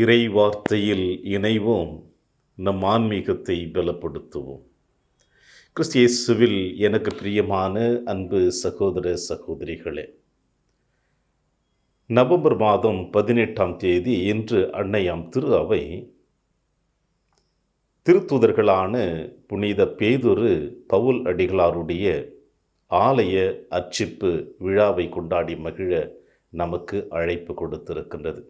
இறை வார்த்தையில் இணைவோம். நம் ஆன்மீகத்தை பலப்படுத்துவோம். கிறிஸ்தியேசுவில் எனக்கு பிரியமான அன்பு சகோதர சகோதரிகளே நவம்பர் மாதம் பதினெட்டாம் தேதி இன்று அன்னையாம் திரு அவை திருத்துதர்களான புனித பேதுரு பவுல் அடிகளாருடைய ஆலய அர்ச்சிப்பு விழாவை கொண்டாடி மகிழ நமக்கு அழைப்பு கொடுத்திருக்கின்றது.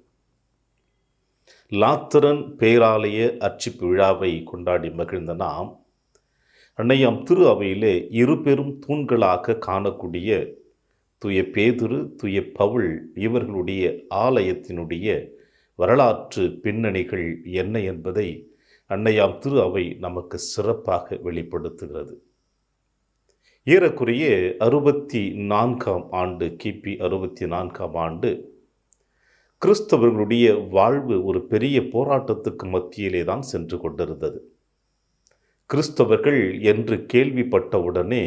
லாத்திரன் பேராலய அர்ச்சிப்பு விழாவை கொண்டாடி மகிழ்ந்த நாம் அன்னையாம் திரு அவையிலே இரு பெரும் தூண்களாக காணக்கூடிய தூய பேதுரு தூய பவுல் இவர்களுடைய ஆலயத்தினுடைய வரலாற்று பின்னணிகள் என்ன என்பதை அன்னையாம் திரு அவை நமக்கு சிறப்பாக வெளிப்படுத்துகிறது. ஏறக்குறைய அறுபத்தி நான்காம் ஆண்டு கிபி அறுபத்தி நான்காம் ஆண்டு கிறிஸ்தவர்களுடைய வாழ்வு ஒரு பெரிய போராட்டத்துக்கு மத்தியிலே தான் சென்று கொண்டிருந்தது. கிறிஸ்தவர்கள் என்று கேள்விப்பட்டவுடனே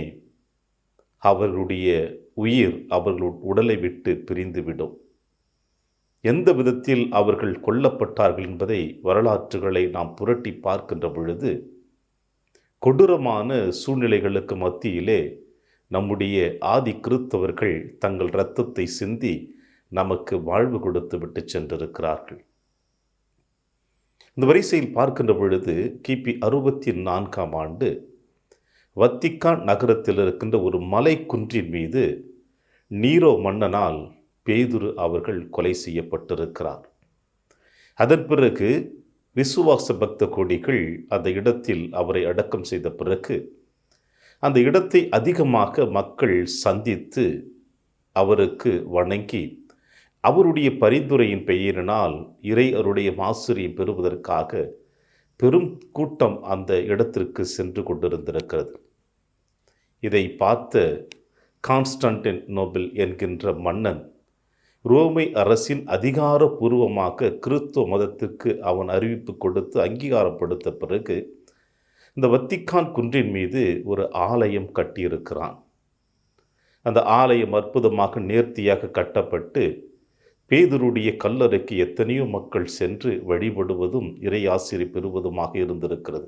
அவர்களுடைய உயிர் அவர்கள் உடலை விட்டு பிரிந்துவிடும். எந்த விதத்தில் அவர்கள் கொல்லப்பட்டார்கள் என்பதை வரலாற்றுகளை நாம் புரட்டி பார்க்கின்ற பொழுது கொடூரமான சூழ்நிலைகளுக்கு மத்தியிலே நம்முடைய ஆதி கிறித்தவர்கள் தங்கள் இரத்தத்தை சிந்தி நமக்கு வாழ்வு கொடுத்து விட்டு சென்றிருக்கிறார்கள். இந்த வரிசையில் பார்க்கின்ற பொழுது கிபி அறுபத்தி நான்காம் ஆண்டு வத்திக்கான் நகரத்தில் இருக்கின்ற ஒரு மலை குன்றின் மீது நீரோ மன்னனால் பேதுரு அவர்கள் கொலை செய்யப்பட்டிருக்கிறார். அதன் பிறகு விசுவாச பக்த கோடிகள் அந்த இடத்தில் அவரை அடக்கம் செய்த பிறகு அந்த இடத்தை அதிகமாக மக்கள் சந்தித்து அவருக்கு வணங்கி அவருடைய பரிந்துரையின் பெயரினால் இறை அவருடைய மாசுரியை பெறுவதற்காக பெரும் கூட்டம் அந்த இடத்திற்கு சென்று கொண்டிருந்திருக்கிறது. இதை பார்த்த கான்ஸ்டன்டின் நோபல் என்கின்ற மன்னன் ரோமை அரசின் அதிகாரபூர்வமாக கிறிஸ்துவ மதத்திற்கு அவன் அறிவிப்பு கொடுத்து அங்கீகாரப்படுத்த பிறகு இந்த வத்திக்கான் குன்றின் மீது ஒரு ஆலயம் கட்டியிருக்கிறான். அந்த ஆலயம் அற்புதமாக நேர்த்தியாக கட்டப்பட்டு பேதருடைய கல்லறைக்கு எத்தனையோ மக்கள் சென்று வழிபடுவதும் இறையாசிரி பெறுவதுமாக இருந்திருக்கிறது.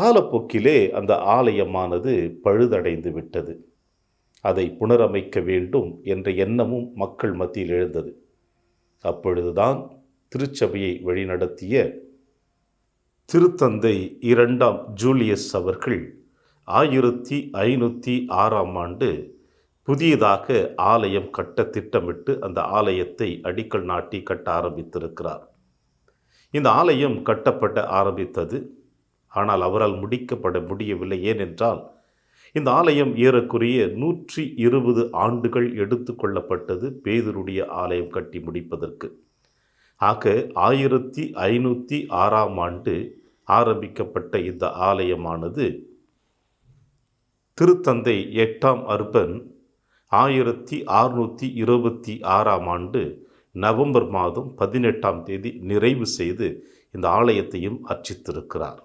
காலப்போக்கிலே அந்த ஆலயமானது பழுதடைந்து விட்டது. அதை புனரமைக்க வேண்டும் என்ற எண்ணமும் மக்கள் மத்தியில் எழுந்தது. அப்பொழுதுதான் திருச்சபையை வழிநடத்திய திருத்தந்தை இரண்டாம் ஜூலியஸ் அவர்கள் ஆயிரத்தி ஐநூற்றி ஆறாம் ஆண்டு புதியதாக ஆலயம் கட்ட திட்டமிட்டு அந்த ஆலயத்தை அடிக்கல் நாட்டி கட்ட ஆரம்பித்திருக்கிறார். இந்த ஆலயம் கட்டப்பட ஆரம்பித்தது. ஆனால் அவரால் முடிக்கப்பட முடியவில்லை. ஏனென்றால் இந்த ஆலயம் ஏறக்குறைய நூற்றி இருபது ஆண்டுகள் எடுத்துக்கொள்ளப்பட்டது பேதருடைய ஆலயம் கட்டி முடிப்பதற்கு. ஆக ஆயிரத்தி ஐநூற்றி ஆறாம் ஆண்டு ஆரம்பிக்கப்பட்ட இந்த ஆலயமானது திருத்தந்தை எட்டாம் அர்பன் ஆயிரத்தி அறுநூற்றி இருபத்தி ஆறாம் ஆண்டு நவம்பர் மாதம் பதினெட்டாம் தேதி நிறைவு செய்து இந்த ஆலயத்தையும் அர்ச்சித்திருக்கிறார்.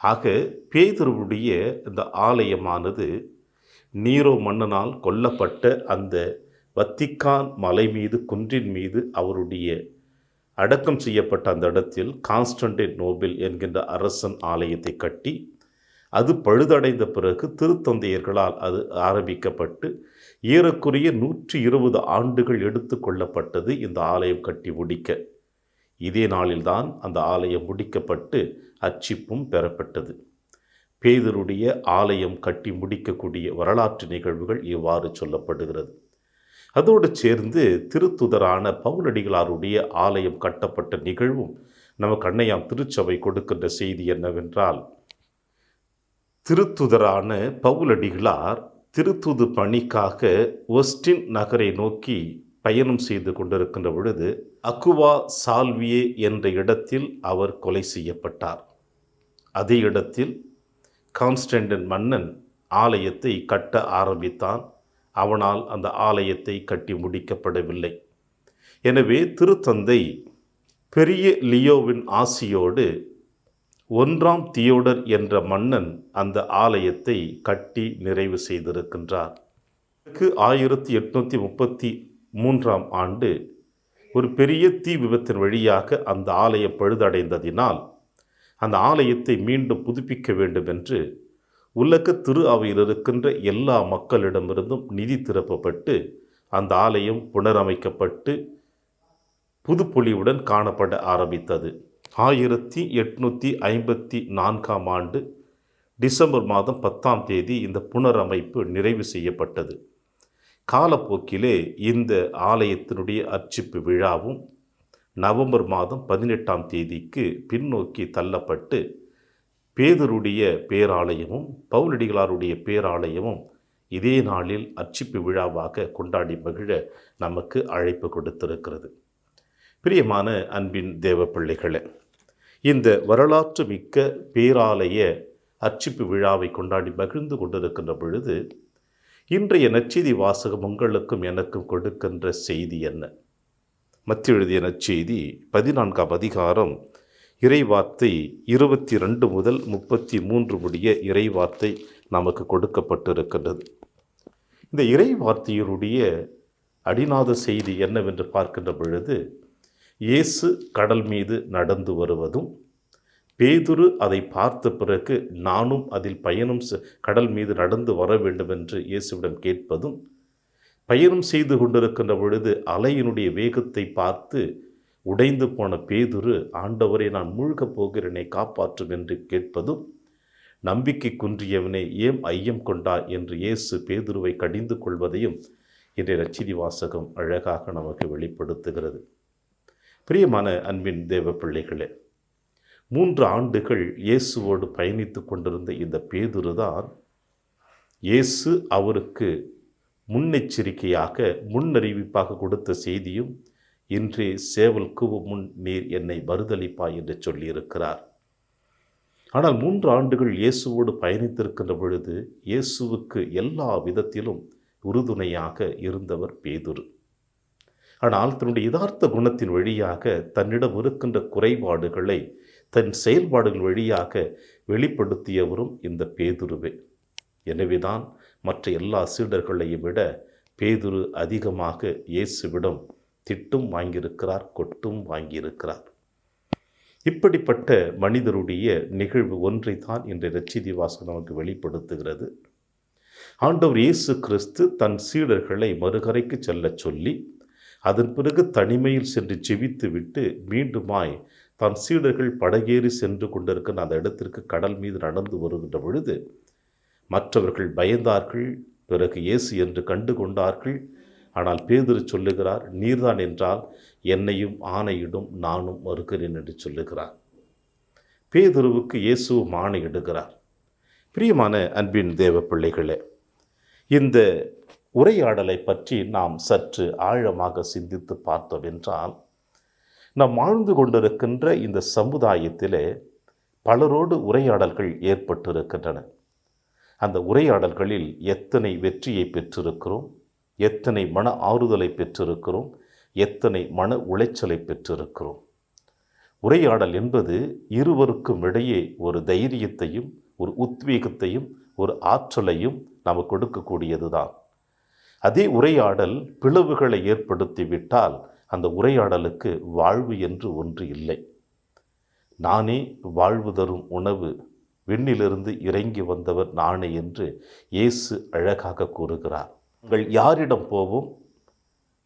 ஆக பேதருவுடைய இந்த ஆலயமானது நீரோ மன்னனால் கொல்லப்பட்ட அந்த வத்திக்கான் மலை மீது குன்றின் மீது அவருடைய அடக்கம் செய்யப்பட்ட அந்த இடத்தில் கான்ஸ்டன்டைன் நோபில் என்கின்ற அரசன் ஆலயத்தை கட்டி அது பழுதடைந்த பிறகு திருத்தந்தையர்களால் அது ஆரம்பிக்கப்பட்டு ஏறக்குறைய நூற்றி இருபது ஆண்டுகள் எடுத்து கொள்ளப்பட்டது இந்த ஆலயம் கட்டி முடிக்க. இதே நாளில்தான் அந்த ஆலயம் முடிக்கப்பட்டு அச்சிப்பும் பெறப்பட்டது. பேதருடைய ஆலயம் கட்டி முடிக்கக்கூடிய வரலாற்று நிகழ்வுகள் இவ்வாறு சொல்லப்படுகிறது. அதோடு சேர்ந்து திருத்துதரான பவுலடிகளாருடைய ஆலயம் கட்டப்பட்ட நிகழ்வும் நமக்கு அன்னையாம் திருச்சபை கொடுக்கின்ற செய்தி என்னவென்றால் திருத்துதரான பவுலடிகளார் திருத்துது பணிக்காக ஒஸ்டின் நகரை நோக்கி பயணம் செய்து கொண்டிருக்கின்ற பொழுது அக்குவா சால்வியே என்ற இடத்தில் அவர் கொலை செய்யப்பட்டார். அதே இடத்தில் கான்ஸ்டன்டன் மன்னன் ஆலயத்தை கட்ட ஆரம்பித்தான். அவனால் அந்த ஆலயத்தை கட்டி முடிக்கப்படவில்லை. எனவே திருத்தந்தை பெரிய லியோவின் ஆசியோடு ஒன்றாம் தியோடர் என்ற மன்னன் அந்த ஆலயத்தை கட்டி நிறைவு செய்திருக்கின்றார். ஆயிரத்தி எட்நூற்றி முப்பத்தி மூன்றாம் ஆண்டு ஒரு பெரிய தீ விபத்தின் வழியாக அந்த ஆலயம் பழுதடைந்ததினால் அந்த ஆலயத்தை மீண்டும் புதுப்பிக்க வேண்டும் என்று உலக திரு அவையில் இருக்கின்ற எல்லா மக்களிடமிருந்தும் நிதி திரப்பப்பட்டு அந்த ஆலயம் புனரமைக்கப்பட்டு புதுப்பொலிவுடன் காணப்பட ஆரம்பித்தது. ஆயிரத்தி எட்நூற்றி ஐம்பத்தி நான்காம் ஆண்டு டிசம்பர் மாதம் பத்தாம் தேதி இந்த புனரமைப்பு நிறைவு செய்யப்பட்டது. காலப்போக்கிலே இந்த ஆலயத்தினுடைய அர்ச்சிப்பு விழாவும் நவம்பர் மாதம் பதினெட்டாம் தேதிக்கு பின்னோக்கி தள்ளப்பட்டு பேதருடைய பேராலயமும் பவுலடிகளாருடைய பேராலயமும் இதே நாளில் அர்ச்சிப்பு விழாவாக கொண்டாடி மகிழ நமக்கு அழைப்பு கொடுத்திருக்கிறது. பிரியமான அன்பின் தேவ பிள்ளைகளே இந்த வரலாற்று மிக்க பேராலய அர்ச்சிப்பு விழாவை கொண்டாடி மகிழ்ந்து கொண்டிருக்கின்ற பொழுது இன்றைய நச்செய்தி வாசகம் உங்களுக்கும் எனக்கும் கொடுக்கின்ற செய்தி என்ன? மத்திய எழுதிய நச்செய்தி பதினான்காம் அதிகாரம் இறைவார்த்தை இருபத்தி ரெண்டு முதல் முப்பத்தி மூன்று முடிய இறைவார்த்தை நமக்கு கொடுக்கப்பட்டிருக்கின்றது. இந்த இறைவார்த்தையினுடைய அடிநாத செய்தி என்னவென்று பார்க்கின்ற பொழுது இயேசு கடல் மீது நடந்து வருவதும் பேதுரு அதை பார்த்த பிறகு நானும் அதில் பயணம் செ- கடல் மீது நடந்து வர வேண்டும் என்று இயேசுவிடம் கேட்பதும் பயணம் செய்து கொண்டிருக்கின்ற பொழுது அலையினுடைய வேகத்தை பார்த்து உடைந்து போன பேதுரு ஆண்டவரை நான் மூழ்கப் போகிறேனே காப்பாற்றும் என்று கேட்பதும் நம்பிக்கை குன்றியவனே ஏம் ஐயம் கொண்டா? என்று இயேசு பேதுருவை கடிந்து கொள்வதையும் இன்றைய ரச்சிதி வாசகம் அழகாக நமக்கு வெளிப்படுத்துகிறது. பிரியமான அன்பின் தேவ பிள்ளைகளே மூன்று ஆண்டுகள் இயேசுவோடு பயணித்து கொண்டிருந்த இந்த பேதுருதான் இயேசு அவருக்கு முன்னெச்சரிக்கையாக முன்னறிவிப்பாக கொடுத்த செய்தியும் இன்றே சேவல் குவு முன் நீர் என்னை மறுதளிப்பாய் என்று சொல்லியிருக்கிறார். ஆனால் மூன்று ஆண்டுகள் இயேசுவோடு பயணித்திருக்கின்ற பொழுது இயேசுவுக்கு எல்லா விதத்திலும் உறுதுணையாக இருந்தவர் பேதுரு. ஆனால் தன்னுடைய யதார்த்த குணத்தின் வழியாக தன்னிடம் இருக்கின்ற குறைபாடுகளை தன் செயல்பாடுகள் வழியாக வெளிப்படுத்தியவரும் இந்த பேதுருவே. எனவேதான் மற்ற எல்லா சீடர்களையும் விட பேதுரு அதிகமாக இயேசுவிடம் திட்டும் வாங்கியிருக்கிறார் கொட்டும் வாங்கியிருக்கிறார். இப்படிப்பட்ட மனிதருடைய நிகழ்வு ஒன்றை தான் இன்றைய ரச்சிதி வாசகம் நமக்கு வெளிப்படுத்துகிறது. ஆண்டவர் இயேசு கிறிஸ்து தன் சீடர்களை மறுகரைக்கு செல்லச் சொல்லி அதன் பிறகு தனிமையில் சென்று ஜெபித்து விட்டு மீண்டுமாய் தன் சீடர்கள் படகேறி சென்று கொண்டிருக்கிற அந்த இடத்திற்கு கடல் மீது நடந்து வருகின்ற பொழுது மற்றவர்கள் பயந்தார்கள். பிறகு இயேசு என்று கண்டு கொண்டார்கள். ஆனால் பேதுரு சொல்லுகிறார் நீர்தான் என்றால் என்னையும் ஆணையிடும் நானும் மறுக்கிறேன் என்று சொல்லுகிறார். பேதுருவுக்கு இயேசுவும் ஆணையிடுகிறார். பிரியமான அன்பின் தேவ பிள்ளைகளே இந்த உரையாடலை பற்றி நாம் சற்று ஆழமாக சிந்தித்து பார்த்தோமென்றால் நாம் வாழ்ந்து கொண்டிருக்கின்ற இந்த சமுதாயத்திலே பலரோடு உரையாடல்கள் ஏற்பட்டிருக்கின்றன. அந்த உரையாடல்களில் எத்தனை வெற்றியை பெற்றிருக்கிறோம் எத்தனை மன ஆறுதலை பெற்றிருக்கிறோம் எத்தனை மன உளைச்சலை பெற்றிருக்கிறோம். உரையாடல் என்பது இருவருக்கும் இடையே ஒரு தைரியத்தையும் ஒரு உத்வேகத்தையும் ஒரு ஆற்றலையும் நமக்கு கொடுக்கக்கூடியதுதான். அதே உரையாடல் பிளவுகளை ஏற்படுத்திவிட்டால் அந்த உரையாடலுக்கு வாழ்வு என்று ஒன்று இல்லை. நானே வாழ்வு தரும் உணவு விண்ணிலிருந்து இறங்கி வந்தவர் நானே என்று இயேசு அழகாக கூறுகிறார். உங்கள் யாரிடம் போவோம்?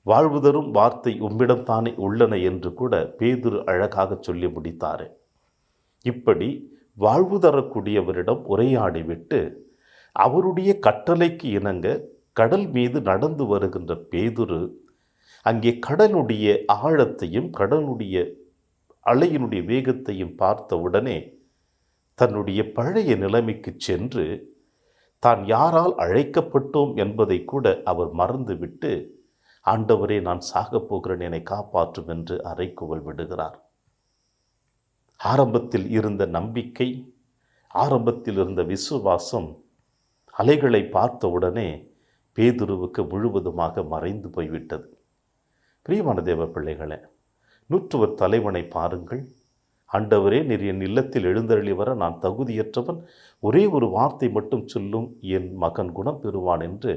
வாழ்வு தரும் வார்த்தை உம்மிடம் தானே உள்ளன என்று கூட பேதுரு அழகாக சொல்லி முடித்தார். இப்படி வாழ்வு தரக்கூடியவரிடம் உரையாடிவிட்டு அவருடைய கட்டளைக்கு இணங்க கடல் மீது நடந்து வருகின்ற பேதுரு அங்கே கடலுடைய ஆழத்தையும் கடலுடைய அலையினுடைய வேகத்தையும் பார்த்தவுடனே தன்னுடைய பழைய நிலைமைக்கு சென்று தான் யாரால் அழைக்கப்பட்டோம் என்பதை கூட அவர் மறந்துவிட்டு ஆண்டவரே நான் சாகப் போகிறேன் என்னை காப்பாற்றும் என்று அறைக்குவல் விடுகிறார். ஆரம்பத்தில் இருந்த நம்பிக்கை ஆரம்பத்தில் இருந்த விசுவாசம் அலைகளை பார்த்தவுடனே பேதுருவுக்கு முழுவதுமாக மறைந்து போய்விட்டது. பிரியமான தேவ பிள்ளைகளே நூற்றுவர் தலைவனை பாருங்கள். ஆண்டவரே நீர் என் இல்லத்தில் எழுந்தருளி வர நான் தகுதியற்றவன். ஒரே ஒரு வார்த்தை மட்டும் சொல்லும் என் மகன் குணம் பெறுவான் என்று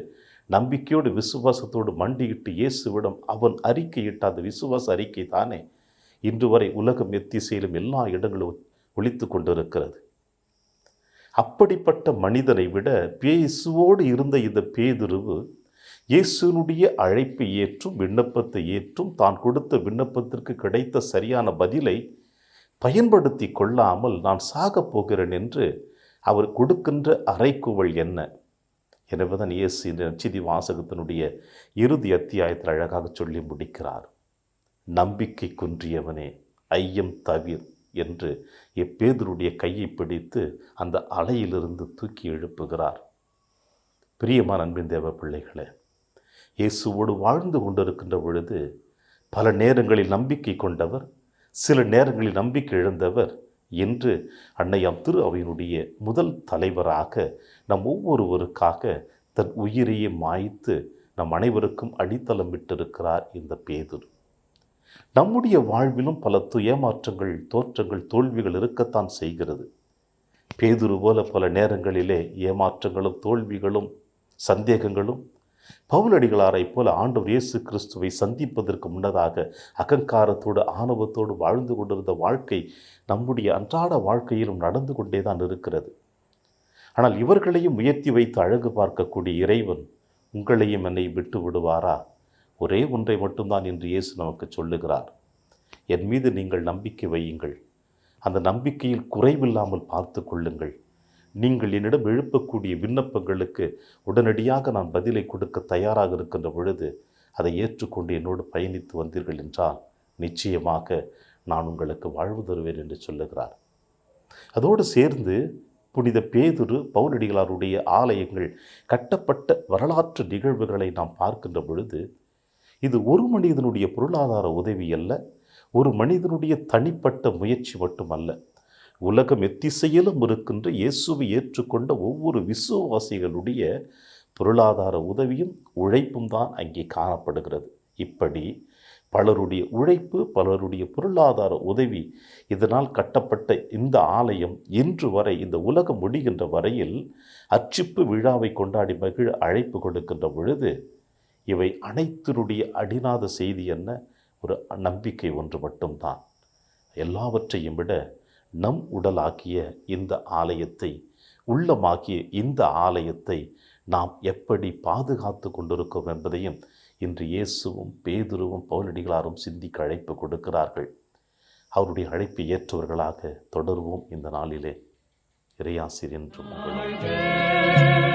நம்பிக்கையோடு விசுவாசத்தோடு மண்டியிட்டு இயேசுவிடம் அவன் அறிக்கையிட்ட அந்த விசுவாச அறிக்கை தானே இன்று வரை உலகம் எத்திசையிலும் எல்லா இடங்களும் ஒழித்து கொண்டிருக்கிறது. அப்படிப்பட்ட மனிதனை விட பேசுவோடு இருந்த இந்த பேதுருவு இயேசுனுடைய அழைப்பை ஏற்றும் விண்ணப்பத்தை ஏற்றும் தான் கொடுத்த விண்ணப்பத்திற்கு கிடைத்த சரியான பதிலை பயன்படுத்தி கொள்ளாமல் நான் சாகப் போகிறேன் என்று அவர் கொடுக்கின்ற அறைக்குவள் என்ன? என்பதன் இயேசு இந்த நச்சிதி வாசகத்தினுடைய இறுதி அத்தியாயத்தில் அழகாக சொல்லி முடிக்கிறார். நம்பிக்கை குன்றியவனே ஐயம் தவிர். என்று எப்பேதருடைய கையை பிடித்து அந்த அலையிலிருந்து தூக்கி எழுப்புகிறார். பிரியமான அன்பின் தேவ பிள்ளைகளே இயேசுவோடு வாழ்ந்து கொண்டிருக்கின்ற பொழுது பல நேரங்களில் நம்பிக்கை கொண்டவர் சில நேரங்களில் நம்பிக்கை இழந்தவர் என்று அன்னை அப்துரு அவையினுடைய முதல் தலைவராக நம் ஒவ்வொருவருக்காக தன் உயிரையே மாய்த்து நம் அனைவருக்கும் அடித்தளம் விட்டிருக்கிறார் இந்த பேதுரு. நம்முடைய வாழ்விலும் பல துயமாற்றங்கள் தோற்றங்கள் தோல்விகள் இருக்கத்தான் செய்கிறது. பேதுரு போல பல நேரங்களிலே ஏமாற்றங்களும் தோல்விகளும் சந்தேகங்களும் பவுலடிகளாரைப் போல ஆண்டவர் இயேசு கிறிஸ்துவை சந்திப்பதற்கு முன்னதாக அகங்காரத்தோடு ஆணவத்தோடு வாழ்ந்து கொண்டிருந்த வாழ்க்கை நம்முடைய அன்றாட வாழ்க்கையிலும் நடந்து கொண்டே தான் இருக்கிறது. ஆனால் இவர்களையும் உயர்த்தி வைத்து அழகு பார்க்கக்கூடிய இறைவன் உங்களையும் என்னை விட்டு விடுவாரா? ஒரே ஒன்றை மட்டும்தான் என்று இயேசு நமக்கு சொல்லுகிறார். என் மீது நீங்கள் நம்பிக்கை வையுங்கள். அந்த நம்பிக்கையில் குறைவில்லாமல் பார்த்து கொள்ளுங்கள். நீங்கள் என்னிடம் எழுப்பக்கூடிய விண்ணப்பங்களுக்கு உடனடியாக நான் பதிலை கொடுக்க தயாராக இருக்கின்ற பொழுது அதை ஏற்றுக்கொண்டு என்னோடு பயணித்து வந்தீர்கள் என்றால் நிச்சயமாக நான் உங்களுக்கு வாழ்வு தருவேன் என்று சொல்லுகிறார். அதோடு சேர்ந்து புனித பேதுரு பௌரடிகளாருடைய ஆலயங்கள் கட்டப்பட்ட வரலாற்று நிகழ்வுகளை நாம் பார்க்கின்ற பொழுது இது ஒரு மனிதனுடைய பொருளாதார உதவி அல்ல ஒரு மனிதனுடைய தனிப்பட்ட முயற்சி மட்டுமல்ல. உலகம் எத்திசையிலும் இருக்கின்ற இயேசுவை ஏற்றுக்கொண்ட ஒவ்வொரு விசுவாசிகளுடைய பொருளாதார உதவியும் உழைப்பும் தான் அங்கே காணப்படுகிறது. இப்படி பலருடைய உழைப்பு பலருடைய பொருளாதார உதவி இதனால் கட்டப்பட்ட இந்த ஆலயம் இன்று வரை இந்த உலகம் முடிகின்ற வரையில் அச்சிப்பு விழாவை கொண்டாடி மகிழ அழைப்பு கொடுக்கின்ற பொழுது இவை அனைத்தினுடைய அடிநாத செய்தி என்ன? ஒரு நம்பிக்கை ஒன்று மட்டும்தான். எல்லாவற்றையும் விட நம் உடலாக்கிய இந்த ஆலயத்தை உள்ளமாக்கிய இந்த ஆலயத்தை நாம் எப்படி பாதுகாத்து கொண்டிருக்கோம் என்பதையும் இன்று இயேசுவும் பேதுருவும் பவுலடிகளாரும் சிந்திக்க அழைப்பு கொடுக்கிறார்கள். அவருடைய அழைப்பை ஏற்றவர்களாக தொடருவோம் இந்த நாளிலே. இறையாசிரியர் என்றும் உங்கள்